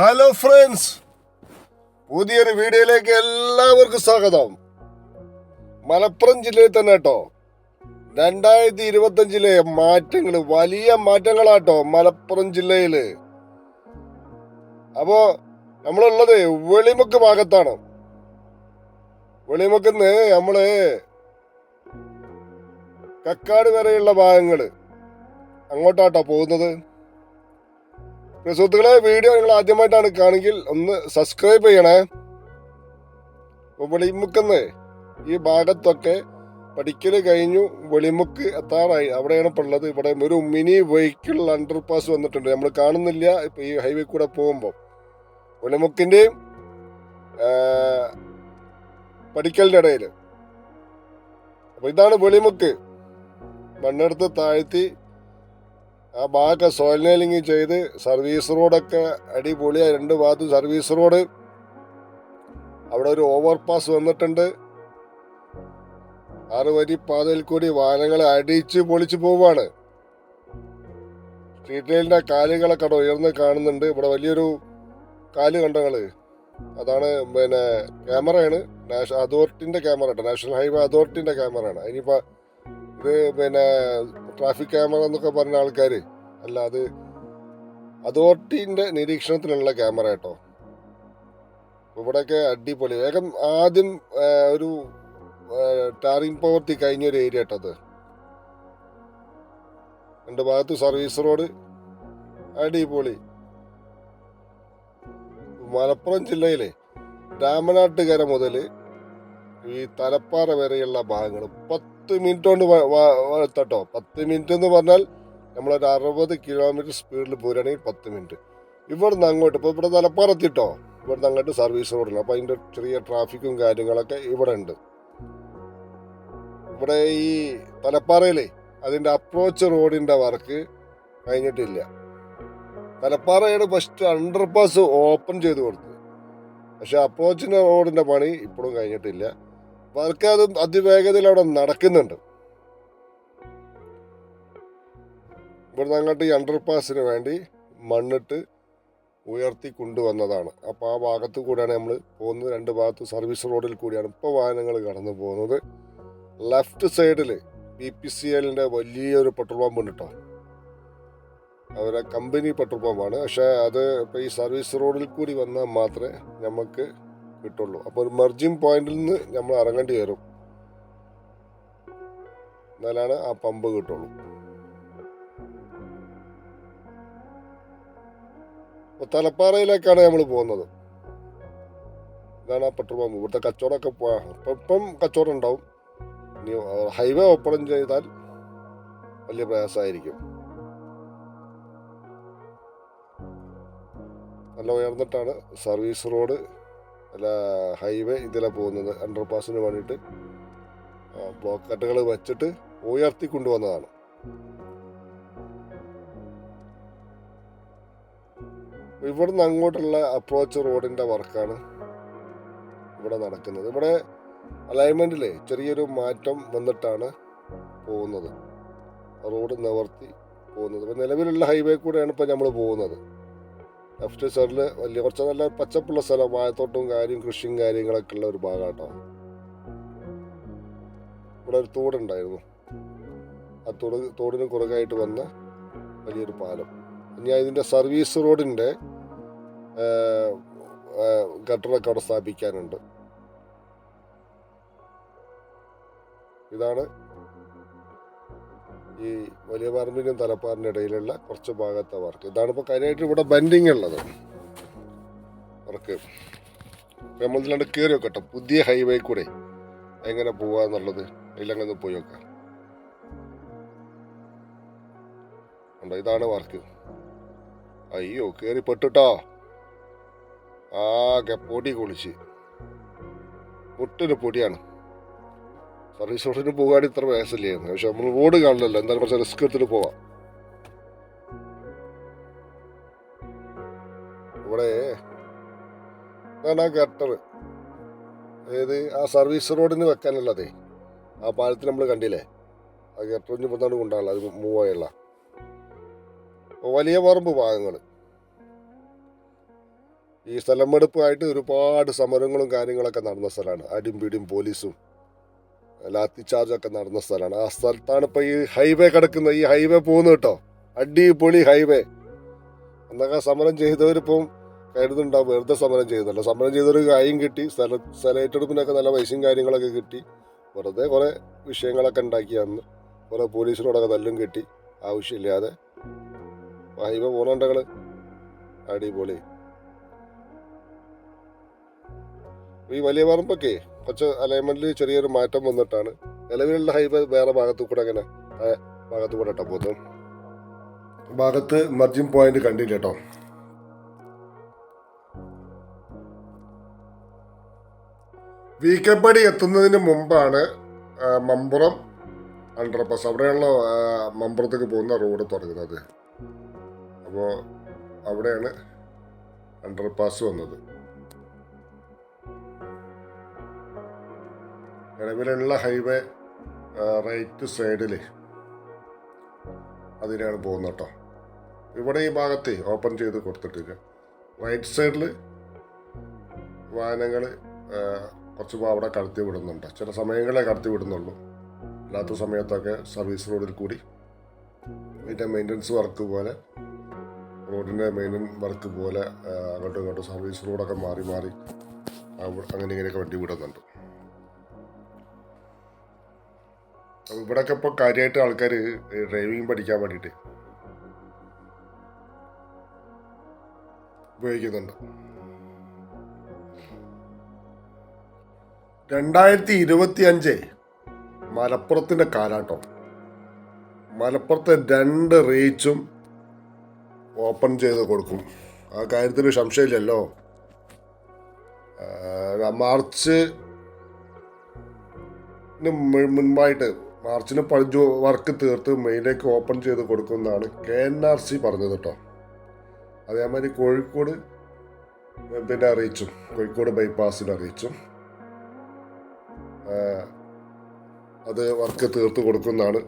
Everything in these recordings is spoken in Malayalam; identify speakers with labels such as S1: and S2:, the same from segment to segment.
S1: ഹലോ ഫ്രണ്ട്സ് പുതിയൊരു വീഡിയോയിലേക്ക് എല്ലാവർക്കും സ്വാഗതം. മലപ്പുറം ജില്ലയിൽ തന്നെ കേട്ടോ. രണ്ടായിരത്തി ഇരുപത്തഞ്ചിലെ മാറ്റങ്ങൾ വലിയ മാറ്റങ്ങളാട്ടോ മലപ്പുറം ജില്ലയിൽ അപ്പോ നമ്മളുള്ളത് വെളിമുക്ക് ഭാഗത്താണ്. വെളിമുക്കുന്ന് നമ്മൾ കക്കാട് വരെയുള്ള ഭാഗങ്ങൾ അങ്ങോട്ടാട്ടോ പോകുന്നത്. സുഹൃത്തുക്കളെ വീഡിയോ നിങ്ങൾ ആദ്യമായിട്ടാണ് കാണെങ്കിൽ ഒന്ന് സബ്സ്ക്രൈബ് ചെയ്യണേ. വെളിമുക്കെന്ന് ഈ ഭാഗത്തൊക്കെ പഠിക്കൽ കഴിഞ്ഞു വെളിമുക്ക് എത്താറായി. അവിടെയാണ് ഇപ്പോൾ ഉള്ളത്. ഇവിടെ ഒരു മിനി വെഹിക്കിൾ അണ്ടർ പാസ് വന്നിട്ടുണ്ട്. നമ്മൾ കാണുന്നില്ല. ഇപ്പൊ ഈ ഹൈവേ കൂടെ പോകുമ്പോൾ വെളിമുക്കിന്റെയും പഠിക്കലിന്റെ ഇടയിൽ അപ്പൊ ഇതാണ് വെളിമുക്ക്. മണ്ണെടുത്ത് താഴ്ത്തി ആ ഭാഗമൊക്കെ സോയിൽ നെയിലിംഗ് ചെയ്ത് സർവീസ് റോഡൊക്കെ അടിപൊളിയായി രണ്ട് ഭാഗത്തും സർവീസ് റോഡ്. അവിടെ ഒരു ഓവർ പാസ് വന്നിട്ടുണ്ട്. ആറ് വരി പാതയിൽ കൂടി വാഹനങ്ങളെ അടിച്ച് പൊളിച്ചു പോവാണ്. സ്ട്രീറ്റ് ലൈനിന്റെ കാലുകളൊക്കെ അവിടെ ഉയർന്ന് കാണുന്നുണ്ട്. ഇവിടെ വലിയൊരു കാൽ കണ്ടങ്ങൾ. അതാണ് പിന്നെ ക്യാമറയാണ്. നാഷണൽ അതോറിറ്റിന്റെ ക്യാമറ കേട്ടോ. നാഷണൽ ഹൈവേ അതോറിറ്റിന്റെ ക്യാമറയാണ്. അതിനിപ്പോ ഇത് പിന്നെ ട്രാഫിക് ക്യാമറ എന്നൊക്കെ പറഞ്ഞ ആൾക്കാർ അല്ല അത് അതോറിറ്റിന്റെ നിരീക്ഷണത്തിലുള്ള ക്യാമറ കേട്ടോ. ഇവിടെയൊക്കെ അടിപൊളി. വേഗം ആദ്യം ഒരു ടാറിംഗ് പ്രവൃത്തി കഴിഞ്ഞ ഒരു ഏരിയ കേട്ടത് രണ്ട് ഭാഗത്ത് സർവീസ് റോഡ് അടിപൊളി. മലപ്പുറം ജില്ലയിലെ രാമനാട്ടുകര മുതൽ ഈ തലപ്പാറ വരെയുള്ള ഭാഗങ്ങൾ പത്ത് മിനിറ്റ് കൊണ്ട് എത്തട്ടോ. പത്ത് മിനിറ്റ് എന്ന് പറഞ്ഞാൽ നമ്മളൊരു അറുപത് കിലോമീറ്റർ സ്പീഡിൽ പോരുകയാണെങ്കിൽ പത്ത് മിനിറ്റ്. ഇവിടുന്ന് അങ്ങോട്ട് ഇപ്പോൾ ഇവിടെ തലപ്പാറ ഇവിടെ ഇവിടുന്ന് അങ്ങോട്ട് സർവീസ് റോഡില്ല അപ്പോൾ അതിന്റെ ചെറിയ ട്രാഫിക്കും കാര്യങ്ങളൊക്കെ ഇവിടെ ഉണ്ട് ഇവിടെ ഈ തലപ്പാറയിലെ അതിന്റെ അപ്രോച്ച് റോഡിന്റെ വർക്ക് കഴിഞ്ഞിട്ടില്ല. തലപ്പാറയുടെ ഫസ്റ്റ് അണ്ടർ പാസ് ഓപ്പൺ ചെയ്ത് കൊടുത്തു പക്ഷെ അപ്രോച്ചിന്റെ റോഡിന്റെ പണി ഇപ്പോഴും കഴിഞ്ഞിട്ടില്ല. വർക്ക് അത് അതിവേഗതയിൽ അവിടെ നടക്കുന്നുണ്ട്. ഇവിടുന്ന് അങ്ങോട്ട് ഈ അണ്ടർപാസിന് വേണ്ടി മണ്ണിട്ട് ഉയർത്തി കൊണ്ടുവന്നതാണ്. അപ്പോൾ ആ ഭാഗത്ത് കൂടിയാണ് നമ്മൾ പോകുന്നത്. രണ്ട് ഭാഗത്ത് സർവീസ് റോഡിൽ കൂടിയാണ് ഇപ്പോൾ വാഹനങ്ങൾ കടന്നു പോകുന്നത്. ലെഫ്റ്റ് സൈഡിൽ ബി പി സി എല്ലിന്റെ വലിയൊരു പെട്രോൾ പമ്പ് ഉണ്ട് കേട്ടോ അവരെ കമ്പനി പെട്രോൾ പമ്പാണ് പക്ഷേ അത് ഇപ്പോൾ ഈ സർവീസ് റോഡിൽ കൂടി വന്നാൽ മാത്രമേ നമുക്ക് കിട്ടുള്ളൂ. അപ്പോൾ ഒരു മെർജിങ് പോയിന്റിൽ നിന്ന് നമ്മൾ ഇറങ്ങേണ്ടി വരും. എന്നാലാണ് ആ പമ്പ് കിട്ടുള്ളൂ. അപ്പോൾ തലപ്പാറയിലേക്കാണ് നമ്മൾ പോകുന്നത്. ഇതാണ് ആ പെട്രോൾ പമ്പ് ഇവിടുത്തെ കച്ചവടമൊക്കെ ഇപ്പം കച്ചവടം ഉണ്ടാവും. ഇനി ഹൈവേ ഓപ്പൺ ചെയ്താൽ വലിയ പ്രയാസമായിരിക്കും. നല്ല ഉയർന്നിട്ടാണ് സർവീസ് റോഡ് അല്ല ഹൈവേ ഇതിലാണ് പോകുന്നത്. അണ്ടർ പാസിന് വേണ്ടിയിട്ട് ബ്ലോക്ക് കട്ടുകൾ വെച്ചിട്ട് ഉയർത്തി കൊണ്ടുവന്നതാണ്. ഇവിടുന്ന് അങ്ങോട്ടുള്ള അപ്രോച്ച് റോഡിന്റെ വർക്കാണ് ഇവിടെ നടക്കുന്നത്. ഇവിടെ അലൈൻമെന്റിലെ ചെറിയൊരു മാറ്റം വന്നിട്ടാണ് പോകുന്നത്. റോഡ് നിവർത്തി പോകുന്നത്. ഇപ്പം നിലവിലുള്ള ഹൈവേ കൂടെയാണ് ഇപ്പോൾ നമ്മൾ പോകുന്നത്. ലെഫ്റ്റ് സൈഡിൽ വലിയ കുറച്ച് നല്ല പച്ചപ്പുള്ള സ്ഥലം വാഴത്തോട്ടവും കാര്യം കൃഷിയും കാര്യങ്ങളൊക്കെ ഉള്ള ഒരു ഭാഗമാട്ടോ ഇവിടെ ഒരു തോടുണ്ടായിരുന്നു. ആ തോട് തോടിന് കുറുകായിട്ട് വന്ന വലിയൊരു പാലം. ഇനി ഇതിന്റെ സർവീസ് റോഡിന്റെ ഗട്ടറൊക്കെ അവിടെ സ്ഥാപിക്കാനുണ്ട്. ഇതാണ് ഈ വലിയ പറമ്പിനും തലപ്പാറിന്റെ ഇടയിലുള്ള കുറച്ച് ഭാഗത്തെ വർക്ക്. ഇതാണ് ഇപ്പോൾ കാര്യമായിട്ട് ഇവിടെ ബെൻഡിങ് ഉള്ളത്. വർക്ക്. നമ്മളിതിലാണ്ട് കയറി വെക്കട്ടെ പുതിയ ഹൈവേ കൂടെ എങ്ങനെ പോവാന്നുള്ളത് അതിലങ്ങനെ പോയി നോക്കാം. ഉണ്ടോ ഇതാണ് വർക്ക്. അയ്യോ കയറി പെട്ടുട്ടോ ആകെ പൊടി കുളിച്ച്. മുട്ടിന് പൊടിയാണ്. സർവീസ് റോഡിന് പോകാൻ ഇത്ര വയസ്സില്ലായിരുന്നു പക്ഷെ നമ്മൾ റോഡ് കാണില്ലല്ലോ എന്തായാലും കുറച്ച് റിസ്ക് എടുത്തിട്ട് പോവാം. ഇവിടെ ആ ഗട്ടർ അതായത് ആ സർവീസ് റോഡിന് വെക്കാനുള്ളതേ. ആ പാലത്തിൽ നമ്മൾ കണ്ടില്ലേ? ആ ഗട്ടറിന് പുറത്താണ് കൊണ്ടാണല്ലോ അത് മൂവ് ആയുള്ള വലിയ പറമ്പ് ഭാഗങ്ങൾ. ഈ സ്ഥലമെടുപ്പുമായിട്ട് ഒരുപാട് സമരങ്ങളും കാര്യങ്ങളൊക്കെ നടന്ന സ്ഥലമാണ്. അടിയും പിടിയും പോലീസും. ലാത്തി ചാർജൊക്കെ നടന്ന സ്ഥലമാണ് ആ സ്ഥലത്താണ് ഇപ്പോൾ ഈ ഹൈവേ കിടക്കുന്നത്. ഈ ഹൈവേ പോകുന്നത് കേട്ടോ. അടിപൊളി ഹൈവേ. അന്നൊക്കെ സമരം ചെയ്തവരിപ്പം കരുതുണ്ടാവും വെറുതെ സമരം ചെയ്തല്ലോ സമരം ചെയ്തവർ കായും കിട്ടി. സ്ഥല സ്ഥല ഏറ്റെടുപ്പിനൊക്കെ നല്ല പൈസയും കാര്യങ്ങളൊക്കെ കിട്ടി. വെറുതെ കുറേ വിഷയങ്ങളൊക്കെ ഉണ്ടാക്കി അന്ന്. കുറേ പോലീസിനോടൊക്കെ തല്ലും കിട്ടി. ആവശ്യമില്ലാതെ. ഹൈവേ പോകണുണ്ടകൾ അടിപൊളി. ഈ വലിയ പറമ്പൊക്കെ കുറച്ച് അലൈൻമെന്റിൽ ചെറിയൊരു മാറ്റം വന്നിട്ടാണ്. നിലവിലുള്ള ഹൈവേ വേറെ ഭാഗത്തു കൂടെ അങ്ങനെ ഭാഗത്തു കൂടെ ഇട്ടാ പോകുന്നത് ഭാഗത്ത് മർജിൻ പോയിന്റ് കണ്ടില്ല കേട്ടോ വീക്കപ്പടി എത്തുന്നതിന് മുമ്പാണ് മമ്പുറം അണ്ടർപാസ് അവിടെയുള്ള മമ്പുറത്തേക്ക് പോകുന്ന റോഡ് തുടങ്ങുന്നത് അപ്പോൾ അവിടെയാണ് അണ്ടർപാസ് വന്നത്. നിലവിലുള്ള ഹൈവേ റൈറ്റ് സൈഡിൽ അതിനാണ് പോകുന്നത് കേട്ടോ. ഇവിടെ ഈ ഭാഗത്ത് ഓപ്പൺ ചെയ്ത് കൊടുത്തിട്ടില്ല. റൈറ്റ് സൈഡിൽ വാഹനങ്ങൾ കുറച്ച് അവിടെ കടത്തി വിടുന്നുണ്ട്. ചില സമയങ്ങളെ കടത്തി വിടുന്നുള്ളൂ. അല്ലാത്ത സമയത്തൊക്കെ സർവീസ് റോഡിൽ കൂടി. ഇതിന്റെ മെയിന്റനൻസ് വർക്ക് പോലെ റോഡിന്റെ മെയിന്റനൻസ് വർക്ക് പോലെ അങ്ങോട്ടും ഇങ്ങോട്ടും സർവീസ് റോഡൊക്കെ മാറി മാറി അങ്ങനെ ഇങ്ങനെയൊക്കെ വണ്ടി വിടുന്നുണ്ട്. ഇവിടെയൊക്കെ ഇപ്പോൾ കാര്യമായിട്ട് ആൾക്കാർ ഡ്രൈവിംഗ് പഠിക്കാൻ വേണ്ടിയിട്ട് ഉപയോഗിക്കുന്നുണ്ട്. രണ്ടായിരത്തി ഇരുപത്തി അഞ്ച് മലപ്പുറത്തിന്റെ കാലാട്ടം. മലപ്പുറത്തെ രണ്ട് റീച്ചും ഓപ്പൺ ചെയ്ത് കൊടുക്കും. ആ കാര്യത്തിൽ സംശയമില്ലല്ലോ. മാർച്ച് മുൻപായിട്ട് മാർച്ചിന് പഞ്ചു വർക്ക് തീർത്ത് മെയിലേക്ക് ഓപ്പൺ ചെയ്ത് കൊടുക്കുമെന്നാണ് കെ എൻ ആർ സി പറഞ്ഞത് കേട്ടോ. അതേമാതിരി കോഴിക്കോട് പിന്നെ അറിയിച്ചു. കോഴിക്കോട് ബൈപ്പാസിൽ അറിയിച്ചു. അത് വർക്ക് തീർത്ത് കൊടുക്കുന്നതാണ്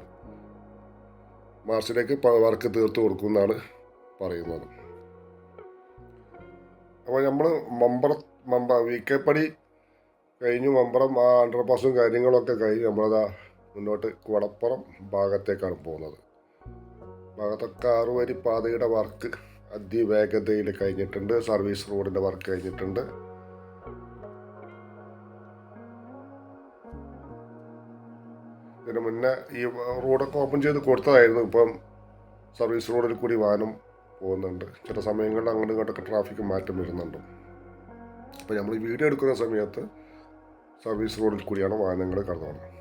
S1: മാർച്ചിലേക്ക് വർക്ക് തീർത്ത് കൊടുക്കുമെന്നാണ് പറയുന്നത്. അപ്പോൾ നമ്മൾ മമ്പറ മമ്പ വി കെ പടി കഴിഞ്ഞു. മമ്പറം ആ അണ്ടർപാസും കാര്യങ്ങളൊക്കെ കഴിഞ്ഞ്. നമ്മളതാ മുന്നോട്ട് കുളപ്പുറം ഭാഗത്തേക്കാണ് പോകുന്നത്. ഭാഗത്തൊക്കെ ആറുവരി പാതയുടെ വർക്ക് അതിവേഗതയിൽ കഴിഞ്ഞിട്ടുണ്ട്. സർവീസ് റോഡിന്റെ വർക്ക് കഴിഞ്ഞിട്ടുണ്ട്. ഇതിന് മുന്നേ ഈ റോഡൊക്കെ ഓപ്പൺ ചെയ്ത് കൊടുത്തതായിരുന്നു. ഇപ്പം സർവീസ് റോഡിൽ കൂടി വാഹനം പോകുന്നുണ്ട്. ചില സമയങ്ങളിൽ അങ്ങോട്ടും ഇങ്ങോട്ടൊക്കെ ട്രാഫിക് മാറ്റം വരുന്നുണ്ട്. അപ്പോൾ നമ്മൾ വീഡിയോ എടുക്കുന്ന സമയത്ത് സർവീസ് റോഡിൽ കൂടിയാണ് വാഹനങ്ങൾ കടന്നു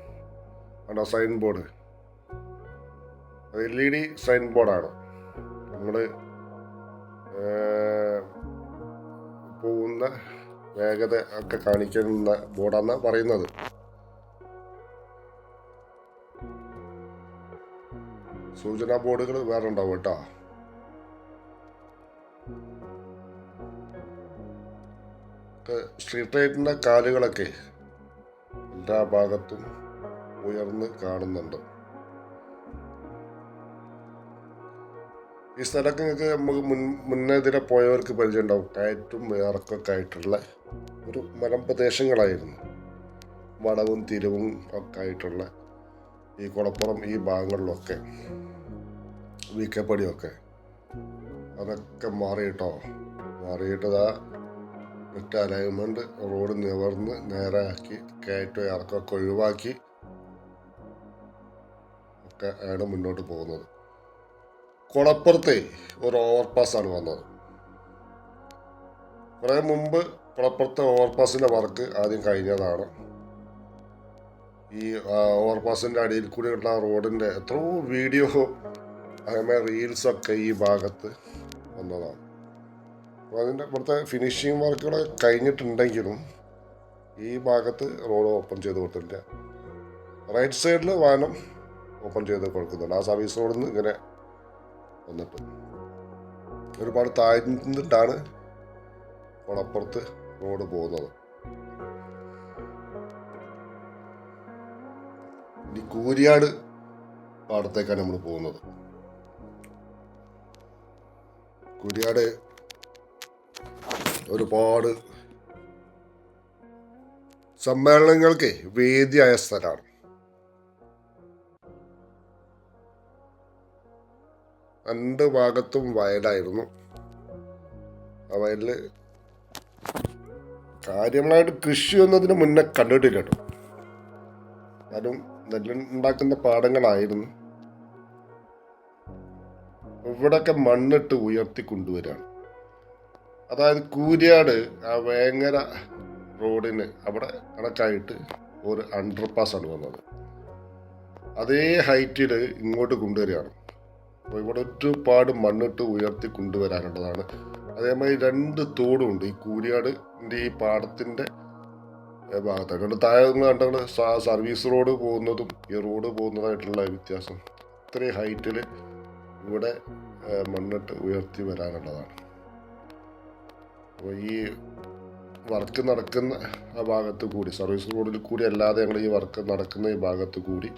S1: അവിടെ സൈൻ ബോർഡ് അത് എൽ ഇ ഡി സൈൻ ബോർഡാണ് നമ്മൾ പോകുന്ന വേഗത ഒക്കെ കാണിക്കുന്ന ബോർഡാണെന്ന് പറയുന്നത്. സൂചനാ ബോർഡുകൾ വേറെ ഉണ്ടാവും കേട്ടോ. സ്ട്രീറ്റ് ലൈറ്റിന്റെ കാലുകളൊക്കെ എല്ലാ ഭാഗത്തും ഉയർന്ന് കാണുന്നുണ്ട്. ഈ സ്ഥലമൊക്കെ നിങ്ങൾക്ക് നമുക്ക് മുൻ മുന്നെതിരെ പോയവർക്ക് പരിചയം ഉണ്ടാവും കയറ്റും ഇറക്കൊക്കെ ആയിട്ടുള്ള ഒരു മലമ്പ്രദേശങ്ങളായിരുന്നു. വടവും തിരിവും ഒക്കെ ആയിട്ടുള്ള ഈ കുളപ്പുറം ഈ ഭാഗങ്ങളിലൊക്കെ വീക്കപ്പടിയൊക്കെ. അതൊക്കെ മാറിയിട്ടോ? മാറിയിട്ടതാ വിട്ട് അലൈൻമെന്റ് റോഡ് നിവർന്ന് നേരെയാക്കി കയറ്റം ഇറക്കമൊക്കെ ഒഴിവാക്കി ഒക്കെ ആണ് മുന്നോട്ട് പോകുന്നത്. കുളപ്പുറത്തെ ഒരു ഓവർപാസ്സാണ് വന്നത്. കുറേ മുമ്പ് കുളപ്പുറത്തെ ഓവർപാസിന്റെ വർക്ക് ആദ്യം കഴിഞ്ഞതാണ്. ഈ ഓവർപാസിന്റെ അടിയിൽ കൂടിയുള്ള റോഡിന്റെ എത്രയോ വീഡിയോ അതേമാതിരി റീൽസൊക്കെ ഈ ഭാഗത്ത് വന്നതാണ്. അപ്പോൾ അതിന്റെ ഇവിടുത്തെ ഫിനിഷിങ് വർക്കുകൾ കഴിഞ്ഞിട്ടുണ്ടെങ്കിലും ഈ ഭാഗത്ത് റോഡ് ഓപ്പൺ ചെയ്ത് കൊടുത്തിട്ടില്ല. റൈറ്റ് സൈഡിൽ വാഹനം ഓപ്പൺ ചെയ്ത് കൊടുക്കുന്നുണ്ട്. ആ സർവീസ് റോഡിൽ നിന്ന് ഇങ്ങനെ വന്നിട്ട് ഒരുപാട് താഴ്ന്നിട്ടാണ് കുളപ്പുറത്ത് റോഡ് പോകുന്നത്. ഇനി കൂരിയാട് പാടത്തേക്കാണ് നമ്മൾ പോകുന്നത്. കൂരിയാട് ഒരുപാട് സമ്മേളനങ്ങൾക്ക് വേദിയായ സ്ഥലമാണ്. രണ്ട് ഭാഗത്തും വയലായിരുന്നു. ആ വയലിൽ കാര്യമായിട്ട് കൃഷി ഒന്നതിന് മുന്നേ കണ്ടിട്ടില്ല കേട്ടോ എന്നാലും നെല്ലുണ്ടാക്കുന്ന പാടങ്ങളായിരുന്നു. ഇവിടൊക്കെ മണ്ണിട്ട് ഉയർത്തി കൊണ്ടുവരാണ്. അതായത് കൂരിയാട് ആ വേങ്ങര റോഡിന് അവിടെ കണക്കായിട്ട് ഒരു അണ്ടർപാസ് ആണ് വന്നത്. അതേ ഹൈറ്റിൽ ഇങ്ങോട്ട് കൊണ്ടുവരികയാണ്. അപ്പോൾ ഇവിടെ ഒരുപാട് മണ്ണിട്ട് ഉയർത്തി കൊണ്ടുവരാനുള്ളതാണ്. അതേമാതിരി രണ്ട് തോടുമുണ്ട് ഈ കൂരിയാടിന്റെ ഈ പാടത്തിന്റെ ഭാഗത്ത് താഴെ കണ്ടത് സർവീസ് റോഡ് പോകുന്നതും ഈ റോഡ് പോകുന്നതായിട്ടുള്ള വ്യത്യാസം. ഇത്രയും ഹൈറ്റിൽ ഇവിടെ മണ്ണിട്ട് ഉയർത്തി വരാനുള്ളതാണ്. അപ്പോൾ ഈ വർക്ക് നടക്കുന്ന ആ ഭാഗത്ത് കൂടി സർവീസ് റോഡിൽ കൂടി അല്ലാതെ ഞങ്ങൾ ഈ വർക്ക് നടക്കുന്ന ഈ ഭാഗത്ത് കൂടി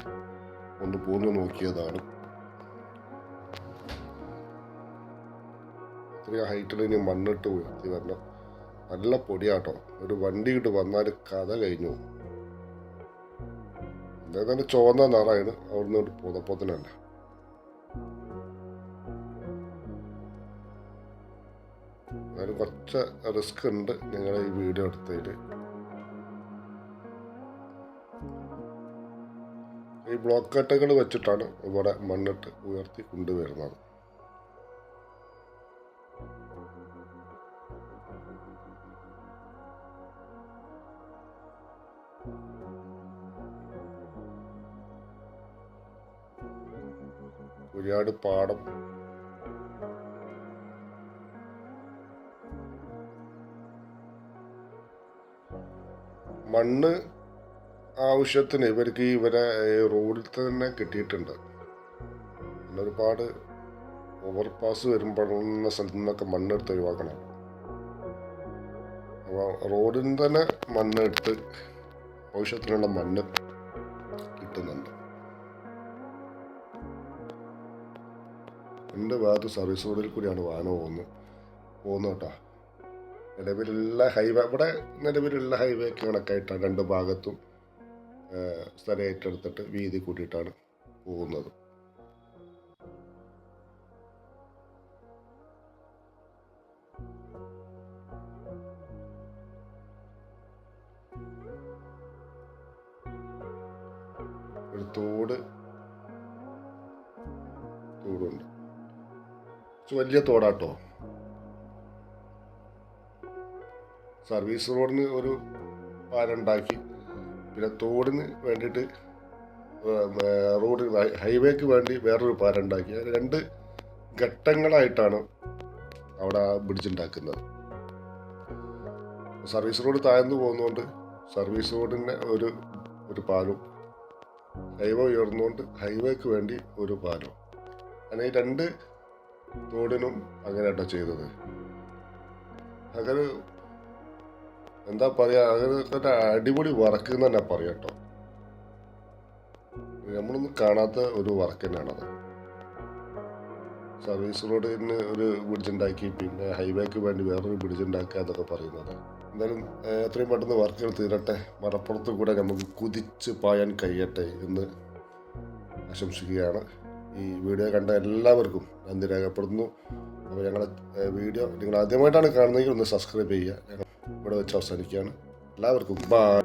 S1: ഒന്ന് പോന്നു നോക്കിയതാണ്. ഇത്രയും ഹൈറ്റിൽ ഇനി മണ്ണിട്ട് ഉയർത്തി വരണം. നല്ല പൊടിയാട്ടോ. ഒരു വണ്ടി ഇട്ട് വന്നാൽ കഥ കഴിഞ്ഞു. എന്തായാലും ചുവന്ന നിറയാണ് അവിടുന്ന് ഒരു പുതപ്പത്തിനല്ല എന്നാലും കുറച്ച് റിസ്ക് ഉണ്ട് നിങ്ങൾ ഈ വീഡിയോ എടുത്തതിൽ ഈ ബ്ലോക്ക് കട്ടകൾ വെച്ചിട്ടാണ് ഇവിടെ മണ്ണിട്ട് ഉയർത്തി കൊണ്ടുവരുന്നത്. ഒരുപാട് പാടം മണ്ണ് ആവശ്യത്തിന് ഇവർക്ക് ഇവരെ റോഡിൽ തന്നെ കിട്ടിയിട്ടുണ്ട്. ഒരുപാട് ഓവർപാസ് പാസ് വരുമ്പോഴുള്ള സ്ഥലത്തു നിന്നൊക്കെ മണ്ണെടുത്ത് ഒഴിവാക്കണം. നിന്ന് തന്നെ മണ്ണെടുത്ത് ആവശ്യത്തിനുള്ള മണ്ണ് കിട്ടുന്നുണ്ട്. എന്റെ ഭാഗത്ത് സർവീസ് റോഡിൽ കൂടിയാണ് വാഹനം പോകുന്നത്. പോകുന്നത് കേട്ടോ. നിലവിലുള്ള ഹൈവേ ഇവിടെ നിലവിലുള്ള ഹൈവേ കണക്കായിട്ടാണ് രണ്ട് ഭാഗത്തും സ്ഥലം ഏറ്റെടുത്തിട്ട് വീതി കൂട്ടിയിട്ടാണ് പോകുന്നത്. ഒരു തോട് തോടുണ്ട്. വലിയ തോടാട്ടോ. സർവീസ് റോഡിന് ഒരു പാലുണ്ടാക്കി. പിന്നെ തോടിന് വേണ്ടിയിട്ട് റോഡ് ഹൈവേക്ക് വേണ്ടി വേറൊരു പാലുണ്ടാക്കി. രണ്ട് ഘട്ടങ്ങളായിട്ടാണ് അവിടെ പിടിച്ചുണ്ടാക്കുന്നത് സർവീസ് റോഡ് താഴ്ന്നു പോകുന്നതുകൊണ്ട് സർവീസ് റോഡിന് ഒരു ഒരു പാലും. ഹൈവേ ഉയർന്നുകൊണ്ട് ഹൈവേക്ക് വേണ്ടി ഒരു പാലും. അങ്ങനെ രണ്ട് തോടിനും അങ്ങനെയാട്ടോ ചെയ്തത്. അങ്ങനെ എന്താ പറയാ അങ്ങനെ ഒരു അടിപൊളി വർക്ക് എന്ന് തന്നെ പറയാട്ടോ. കേട്ടോ നമ്മളൊന്നും കാണാത്ത ഒരു വർക്ക് തന്നെയാണത്. സർവീസ് റോഡിന് ഒരു ബ്രിഡ്ജ് ഉണ്ടാക്കി പിന്നെ ഹൈവേക്ക് വേണ്ടി വേറൊരു ബ്രിഡ്ജ് ഉണ്ടാക്കുക എന്നൊക്കെ പറയുന്നത്. എന്തായാലും എത്രയും പെട്ടെന്ന് വർക്കുകൾ തീരട്ടെ. മലപ്പുറത്ത് കൂടെ നമുക്ക് കുതിച്ച് പായാൻ കഴിയട്ടെ എന്ന് ആശംസിക്കുകയാണ്. ഈ വീഡിയോ കണ്ട എല്ലാവർക്കും നന്ദി രേഖപ്പെടുത്തുന്നു. അപ്പോൾ ഞങ്ങളുടെ വീഡിയോ നിങ്ങൾ ആദ്യമായിട്ടാണ് കാണുന്നതെങ്കിൽ ഒന്ന് സബ്സ്ക്രൈബ് ചെയ്യുക. ഇവിടെ വെച്ച് അവസാനിക്കുകയാണ്. എല്ലാവർക്കും ബൈ